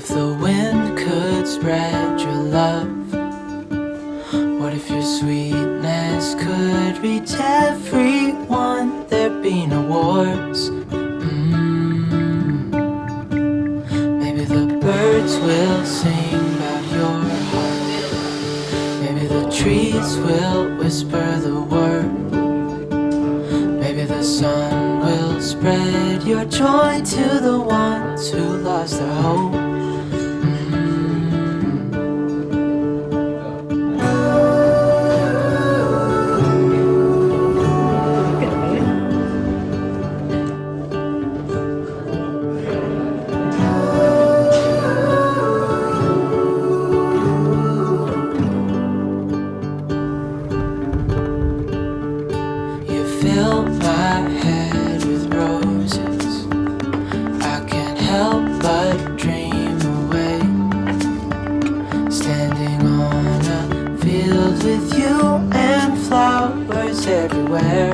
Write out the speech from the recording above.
could spread your love? What if your sweetness could reach everyone? There'd be no wars. Mm. Maybe the birds will sing about your heart. Maybe the trees will whisper the word. Maybe the sun will spread your joy to the ones who lost their hope. On